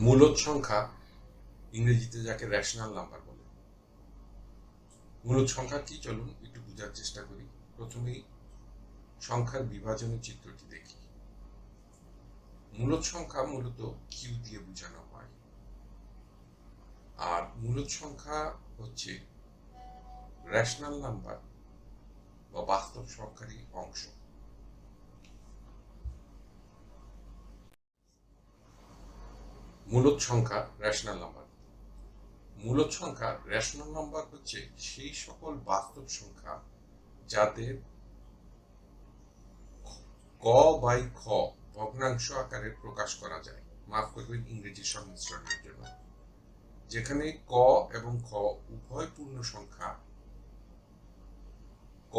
মূলদ সংখ্যা ইংরেজিতে যাকে রেশনাল নাম্বার বলে। মূলদ সংখ্যা কি? চলুন একটু বোঝার চেষ্টা করি। প্রথমেই সংখ্যার বিভাজনের চিত্রটি দেখি। মূলদ সংখ্যা মূলত কিউ দিয়ে বোঝানো হয়। আর মূলদ সংখ্যা হচ্ছে রেশনাল নাম্বার বা বাস্তব সংখ্যারই অংশ। মূলদ সংখ্যা রেশনাল নাম্বার মূলদ সংখ্যা রেশনাল নাম্বার হচ্ছে সেই সকল বাস্তব সংখ্যা যাদের ক বাই খ ভগ্নাংশ আকারে প্রকাশ করা যায়। মাফ করবেন, ইংরেজি সংমিশ্রণের জন্য। যেখানে ক এবং খ উভয় পূর্ণ সংখ্যা, ক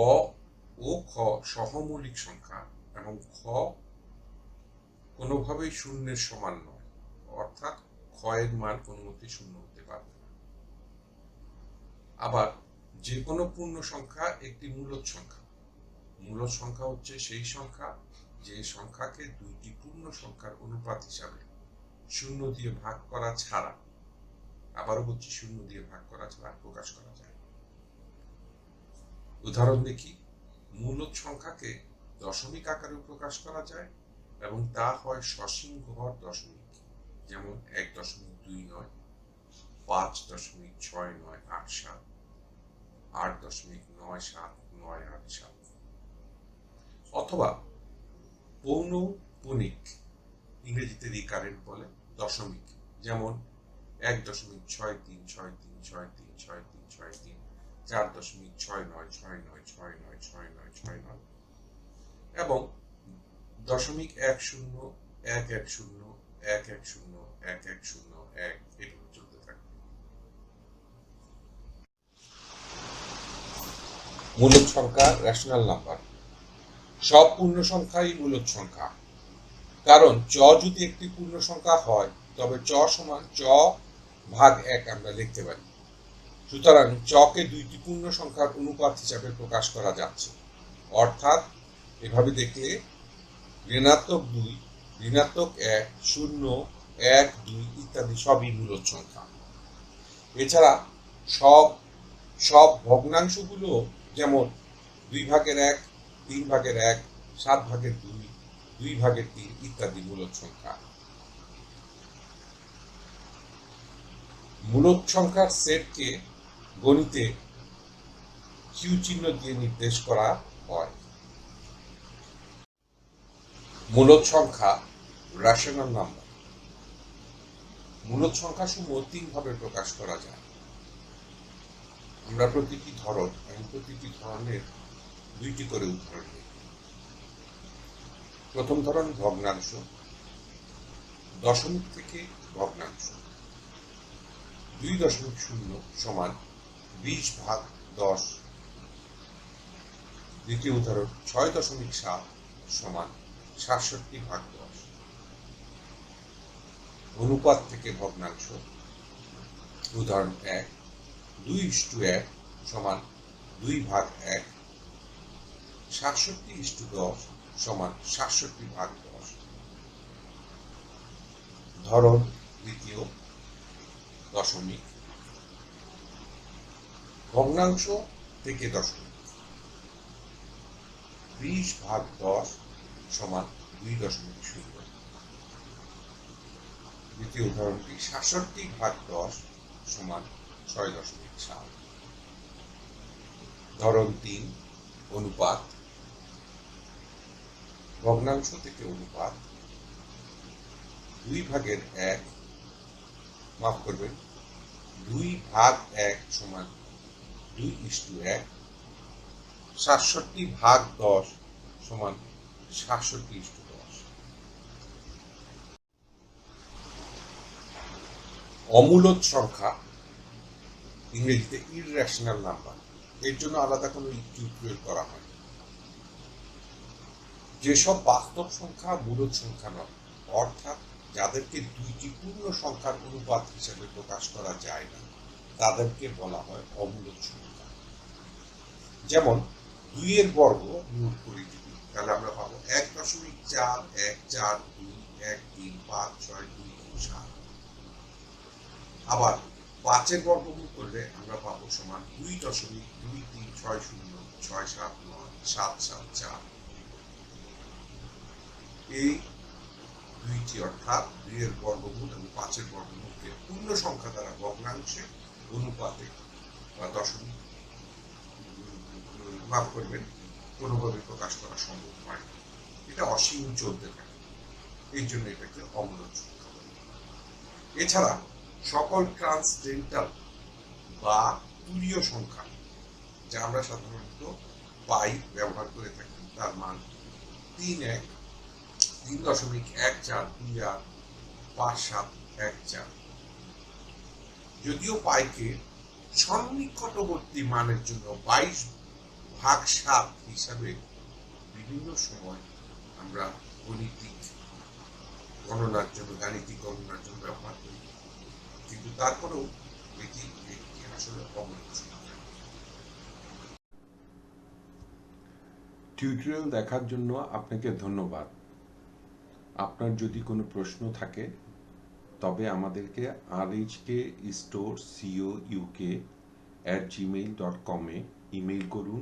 ও খ সহমৌলিক সংখ্যা এবং খ কোনোভাবেই শূন্যের সমান নয়। অর্থাৎ ক্ষয়ের মান কোনো মতে শূন্য হতে পারবে না। আবার যে কোনো পূর্ণ সংখ্যা একটি মূলদ সংখ্যা। মূলদ সংখ্যা হচ্ছে সেই সংখ্যা যে সংখ্যাকে দুইটি পূর্ণ সংখ্যার অনুপাত হিসাবে শূন্য দিয়ে ভাগ করা ছাড়া আবারও বলছি শূন্য দিয়ে ভাগ করা ছাড়া প্রকাশ করা যায় উদাহরণ দেখি মূলদ সংখ্যাকে দশমিক আকারেও প্রকাশ করা যায় এবং তা হয় সসীম দশমিক। যেমন এক দশমিক দুই নয়, পাঁচ দশমিক ছয় নয় আট সাত, আট দশমিক নয় সাত নয় আট সাত। অথবা পৌনপুনিক ইংরেজিতে রিকারেন্ট বলে দশমিক, যেমন এক দশমিক ছয় তিন ছয় তিন ছয় তিন ছয় তিন ছয় তিন, চার দশমিক ছয় নয় ছয় নয় ছয় নয় ছয় নয় ছয় নয়। এবং দশমিক এক শূন্য, এক এক শূন্য এক এক শূন্য, এক এক শূন্য, এক, এভাবে চলতে থাকবে। মূলদ সংখ্যা রেশনাল নাম্বার সব পূর্ণ সংখ্যাই মূলদ সংখ্যা। কারণ চ যদি একটি পূর্ণ সংখ্যা হয়, তবে চ সমান চ ভাগ এক আমরা লিখতে পারি। সুতরাং চকে দুইটি পূর্ণ সংখ্যার অনুপাত হিসাবে প্রকাশ করা যাচ্ছে। অর্থাৎ, এভাবে দেখলে ঋণাত্মক দুই ঋণাত্মক এক, শূন্য, এক, দুই ইত্যাদি সবই মূলদ সংখ্যা। এছাড়া সব সব ভগ্নাংশগুলো যেমন দুই ভাগের এক, তিন ভাগের এক, সাত ভাগের দুই দুই ভাগের তিন ইত্যাদি মূলদ সংখ্যা। মূলদ সংখ্যার সেটকে গণিতে কিউ চিহ্ন দিয়ে নির্দেশ করা হয়। মূলদ সংখ্যা রেশনাল নাম্বার মূলদ সংখ্যা সমূহ তিন ভাবে প্রকাশ করা যায়। আমরা প্রতিটি ধরন এবং প্রতিটি ধরনের দুইটি করে উদাহরণ নিই। প্রথম ধরন ভগ্নাংশ, দশমিক থেকে ভগ্নাংশ। দুই দশমিক শূন্য সমান বিশ ভাগ দশ। দ্বিতীয় উদাহরণ, ছয় দশমিক সাত সমান সাতষট্টি ভাগ দশ অনুপাত থেকে ভগ্নাংশ, উদাহরণ এক, দুই ইস্টু এক সমান দুই ভাগ এক, সাতষট্টি ইস্টু দশ সমান সাতষট্টি ভাগ দশ ধরন দ্বিতীয়, দশমিক, ভগ্নাংশ থেকে দশমিক, বিশ ভাগ দশ সমান দুই দশমিক শূন্য। দ্বিতীয় উদাহরণটি সাতষট্টি ভাগ দশ সমান ছয় দশমিক সাত। ধরন তিন, অনুপাত। ভগ্নাংশ থেকে অনুপাত। দুই ভাগের এক, মাফ করবেন, দুই ভাগ এক সমান দুই ইস্টু এক, সাতষট্টি ভাগ দশ সমান ইস্টু দশ অমূলদ সংখ্যা ইংরেজিতে ইররেশনাল নাম্বার এর জন্য আলাদা কোনো ইকিউ প্রয়োগ করা হয়। যেসব বাস্তব সংখ্যা মূলদ সংখ্যা নয়, অর্থাৎ যাদেরকে দুইটি পূর্ণ সংখ্যার অনুপাত হিসেবে প্রকাশ করা যায় না, তাদেরকে বলা হয় অমূলদ সংখ্যা। যেমন, দুইয়ের বর্গ নোট করি তাহলে আমরা পাবো এক দশমিক চার, এক চার, দুই, এক, তিন, পাঁচ, ছয়, দুই সাত। আবার পাঁচের বর্গমূল করলে আমরা পাবো সমান দুই দশমিক দুই তিন ছয় শূন্য ছয় সাত নয় সাত সাত চার। এই দুইটি অর্থাৎ দুইয়ের বর্গমূল এবং পাঁচের বর্গমূলকে পূর্ণ সংখ্যা দ্বারা ভগ্নাংশে অনুপাতে বা দশমিক মাফ করবেন কোনোভাবে প্রকাশ করা সম্ভব হয়। এটা অসীম চলতে থাকে এই জন্য এটাকে অমূলক এছাড়া সকল ট্রান্সডেন্টাল বা তুরীয় সংখ্যা, যা আমরা সাধারণত পাই ব্যবহার করে থাকি, তার মান তিন এক, তিন দশমিক এক চার দুই আট, পাঁচ সাত এক চার। যদিও পাইকে সন্নিকটবর্তী মানের জন্য বাইশ ভাগ সাত হিসাবে বিভিন্ন সময় আমরা গণিতিক গণনার জন্য, গাণিতিক গণনার জন্য ব্যবহার করি। কিন্তু তারপরেও এটি একটি আসলে অমূল্য টিউটোরিয়াল দেখার জন্য আপনাকে ধন্যবাদ। আপনার যদি কোনো প্রশ্ন থাকে, তবে আমাদেরকে আর HK store co UK at Gmail dot কমে ইমেইল করুন।